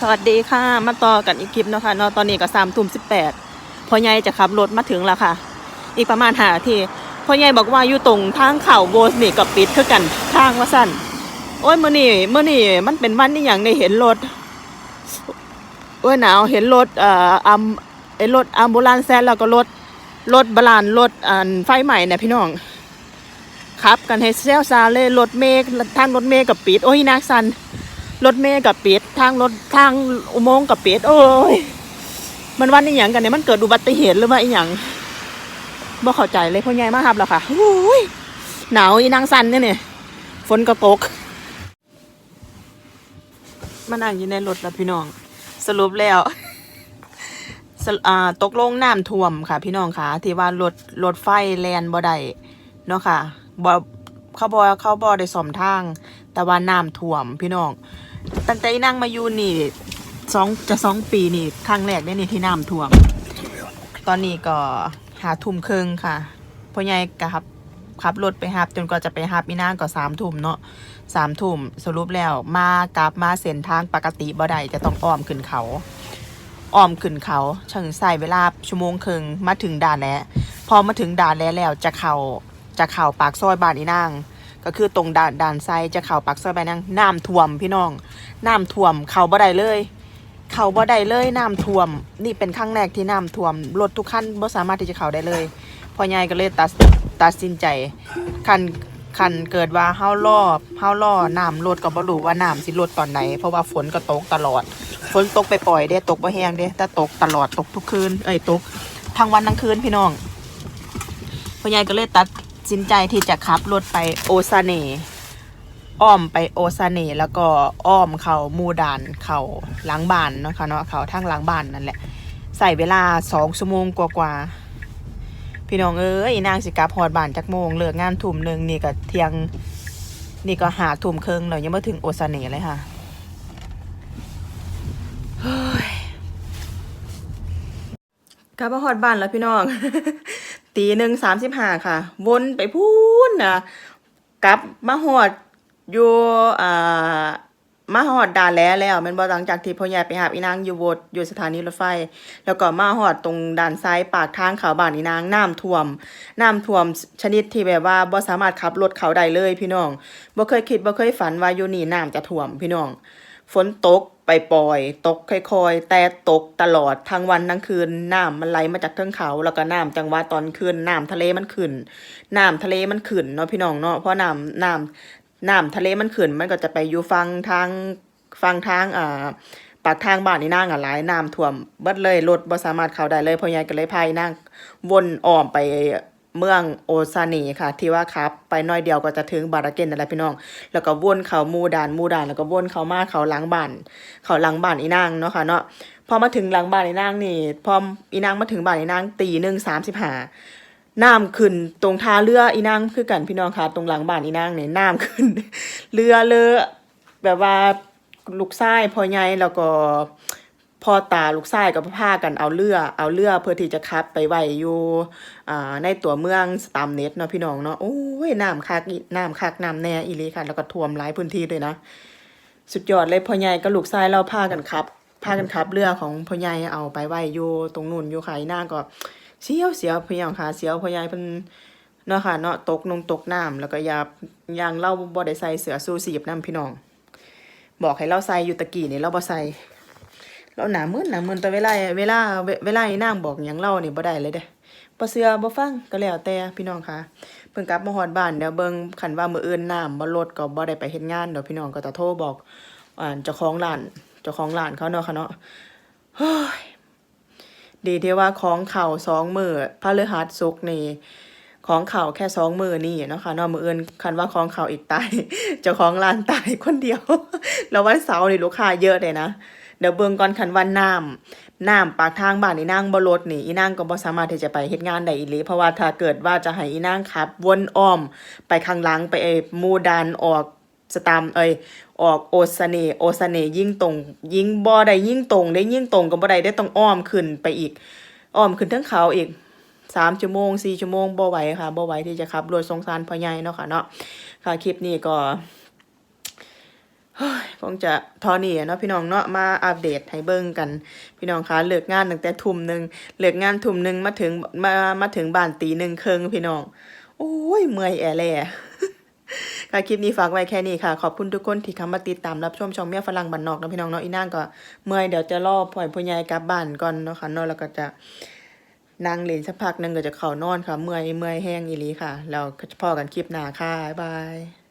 สวัสดีค่ะ มาต่อกันอีกคลิปเนาะค่ะเนาะตอนนี้ก็สามทุ่มสิบแปดพ่อใหญ่จะขับรถมาถึงแล้วค่ะ อีกประมาณหาทีพ่อใหญ่บอกว่าอยู่ตรงทางเข่าโบสนี่กับปิดคือกันทางว่าสั้นโอ้ยเมื่อนี่เมื่อนี่มันเป็นวันนี่อย่างในเห็นรถโอ้ยหนาวเห็นรถเอ่ออัมไอรถอัมบูลานแซนแล้วก็รถรถบาลานรถอันไฟใหม่เนี่ยพี่น้องขับกันให้เซลซาเลยรถเมฆทางรถเมฆกับปิดโอ้ยนักสัน รถเมย์กับเปิดทางรถทางอุโมงค์กับเปิดโอ้ยมันวันนี้อหย่างกันเนี่ยมันเกิดอุบัติเหตุหรือว่าอีหยังบ่เข้าใจเลยพ่อใหญ่มากครับแล้วค่ะโอ้ยหนาวอีนางสันเนี่ยเนี่ยฝนก็ตกมานั่งอยู่ในรถแล้วพี่น้อง สรุปแล้วอ่าตกลงน้ำท่วมค่ะ พี่น้องค่ะที่ว่ารถรถไฟแลนบ่ได้เนาะค่ะบ่เขาบ่เขาบ่ได้ซ่อมทาง แต่ว่าน้ำท่วมพี่น้อง ตั้งแต่นั่งมาอยู่นี่สองจะสองปีนี่ครั้งแรกได้นี่ที่น้ำท่วม ตอนนี้ก็หาทุ่มครึ่งค่ะพ่อใหญ่ก็ขับขับรถไปหับจนกว่าจะไปหับอีนางก็สามทุ่มเนาะสามทุ่มสรุปแล้วมากลับมาเส้นทางปกติบ่ได้จะต้องอ้อมขึ้นเขาอ้อมขึ้นเขาช่างใส่เวลาชั่วโมงครึ่งมาถึงด่านแล้วพอมาถึงด่านแล้วแล้วจะเข่าจะเข่าปากซอยบ้านอีนาง ก็คือตรงด่านด่านไซจะเข่าปากซอยไปนั่งน้ำท่วมพี่น้องน้ำท่วมเข่าบ่ได้เลย เข่าบ่ได้เลยน้ำท่วม นี่เป็นครั้งแรกที่น้ำท่วมรถทุกคันบ่สามารถที่จะเข่าได้เลยพ่อใหญ่ก็เลยตัดตัดสินใจคันคันเกิดว่าเฮาล่อเฮาล่อน้ำรถก็บ่รู้ว่าน้ำสิลดตอนไหน เพราะว่าฝนก็ตกตลอด ฝนตกไปปล่อยเด้ตกบ่แห้งเด้แต่ตกตลอดตกทุกคืนเอ้ยตกทั้งวันทั้งคืนพี่น้องพ่อใหญ่ก็เลยตัด สินใจที่จะขับรถไปโอซาเนอ้อมไปโอซาเนแล้วก็อ้อมเขามูดานเขาหลังบ้านเนาะค่ะเนาะเขาทางหลังบ้านนั่นแหละใส่เวลาสองชั่วโมงกว่าๆพี่น้องเอ้ยนางสิกลับฮอดบ้านจักโมงเลิกงานทุ่มหนึ่งนี่ก็เที่ยงนี่ก็หาทุ่มครึ่งเรายังไม่ถึงโอซาเนเลยค่ะเฮ้ยกลับมาฮอดบ้านแล้วพี่น้อง ตีหนึ่งสามสิบห้าค่ะ วนไปพูนนะกลับมาฮอดอยู่อ่ามาหอดด่านแล้วแล้วมันบ่หลังจากที่พ่อใหญ่ไปหาอีนางอยู่โวดอยู่สถานีรถไฟ แล้วก็มาหอดตรงด่านซ้ายปากทางเขาบ้านอีนางน้ำท่วมน้ำท่วมชนิดที่แบบว่าบ่สามารถขับรถเขาได้เลยพี่น้องบ่เคยคิดบ่เคยฝันว่าอยู่นี่น้ำจะท่วมพี่น้อง ฝนตกไปปล่อยตกค่อยๆ แต่ตกตลอดทั้งวันทั้งคืนน้ำมันไหลมาจากเทิงเขา แล้วก็น้ำจังหวะตอนคืนน้ำทะเลมันขึ้นน้ำทะเลมันขึ้นเนาะพี่น้องเนาะเพราะน้ำน้ำน้ำทะเลมันขึ้นมันก็จะไปอยู่ฟังทางฟังทางอ่าปากทางบ้านนี่นางอะหลายน้ำท่วมเบิดเลยรถบ่สามารถเข้าได้เลยพราะยายก็เลยพายนางวนอ้อมไป เมืองโอซานีค่ะ ที่ว่าครับ ไปน้อยเดียวก็จะถึงบาราเกนนั่นแหละพี่น้อง แล้วก็วนเขามูดานมูดาน แล้วก็วนเขามาเขาหลังบ้านเขาหลังบ้านอีนางเนาะค่ะเนาะพอมาถึงหลังบ้านอีนางนี่พออีนางมาถึงบ้านอีนางตีหนึ่งสามสิบห้าน้ำขึ้นตรงท่าเรืออีนางคือกันพี่น้องค่ะ ตรงหลังบ้านอีนางเนี่ยน้ำขึ้น เรือเลอะแบบว่าลูกชายพอใหญ่แล้วก็ พ่อตาลูกชายก็พากันเอาเรือ เอาเรือเพื่อที่จะขับไปไว้อยู่อ่าในตัวเมืองสตามเน็ตเนาะพี่น้องเนาะโอ้ยน้ำคักน้ำคักน้ำแน่อีลีค่ะ แล้วก็ท่วมหลายพื้นที่เลยนะ สุดยอดเลยพ่อใหญ่กับลูกชายเราพากันขับพากันขับเรือของพ่อใหญ่เอาไปไว้อยู่ตรงนู่นอยู่ค่ะอีนาก็เสียวเสียวพี่น้องค่ะเสียวพ่อใหญ่เพิ่นเนาะค่ะเนาะตกนงตกน้ำแล้วก็ยาอยางเล่าบ่ได้ใส่เสื้อสู้สีบน้ำพี่น้อง บอกให้เราใส่อยู่ตะกี้นี่เราบ่ใส่ เราหนามึนหนามึนแต่เวลาเวลาเวลาไอีนางบอกหยังเล่านี่บ่ได้เลยเด้บ่เสื้อบ่ฟังก็แล้วแต่พี่น้องค่ะเพิ่นกลับมาฮอดบ้านเดี๋ยวเบิ่งคันว่ามื้ออื่นน้ำบ่ลดก็บ่ได้ไปเฮ็ดงานเดี๋ยวพี่น้องก็จะโทรบอกอ่าเจ้าของร้านเจ้าของร้านเขาเนาะค่ะเนาะเฮ้ยดีที่ว่าของเข่าสองมือพระฤหัสสุกนี่ของเข่าแค่สองมือนี่เนาะค่ะเนอกมืออื่นคันว่าของเข่าอีกตายเจ้าของร้านตายคนเดียวแล้ววันเสาร์นี่ลูกค้าเยอะเลยนะ เดี๋ยวเบิ่งก่อนคันวันน้ำน้ำปากทางบ้านอีนางบ่รถนี่อีนางก็บ่สามารถที่จะไปเฮ็ดงานได้อีหลีเพราะว่าถ้าเกิดว่าจะให้อีนางขับ วนอ้อม ไปข้างหลังไปไอ้มูดานออกสตามเอ้ยออกโอซาเนโอซาเนยิ่งตรง ยิ่งบ่ได้ยิ่งตรง ได้ยิ่งตรงก็บ่ได้ได้ต้องอ้อมขึ้นไปอีก อ้อมขึ้นทั้งเขาอีกสามชั่วโมงสี่ชั่วโมงบ่ไหวค่ะบ่ไหวที่จะขับรถสงสารพ่อใหญ่เนาะค่ะเนาะค่ะคลิปนี้ก็ คงจะทอนี่เนาะพี่น้องเนาะมาอัปเดตให้เบิ่งกัน พี่น้องคะเลิกงานตั้งแต่ทุ่มหนึ่งเลิกงานทุ่มหนึ่งมาถึงมามาถึงบ้านตีหนึ่งเครึ่งพี่น้อง โอ้ยเมื่อยแอแล่ค่ะคลิปนี้ฝากไว้แค่นี้ค่ะ ขอบคุณทุกคนที่เข้ามาติดตามรับชมช่องเมียฝรั่งบันนอกนะพี่น้องเนาะอีนางก็เมื่อยเดี๋ยวจะรอปล่อยพ่อใหญ่กลับบ้านก่อนเนาะค่ะเนาะแล้วก็จะนั่งเล่นสักพักหนึงก็จะเข้านอนค่ะ เมื่อยเมื่อยแห้งอีลีค่ะแล้วจะพอกันคลิปหน้าค่ะบ๊ายบาย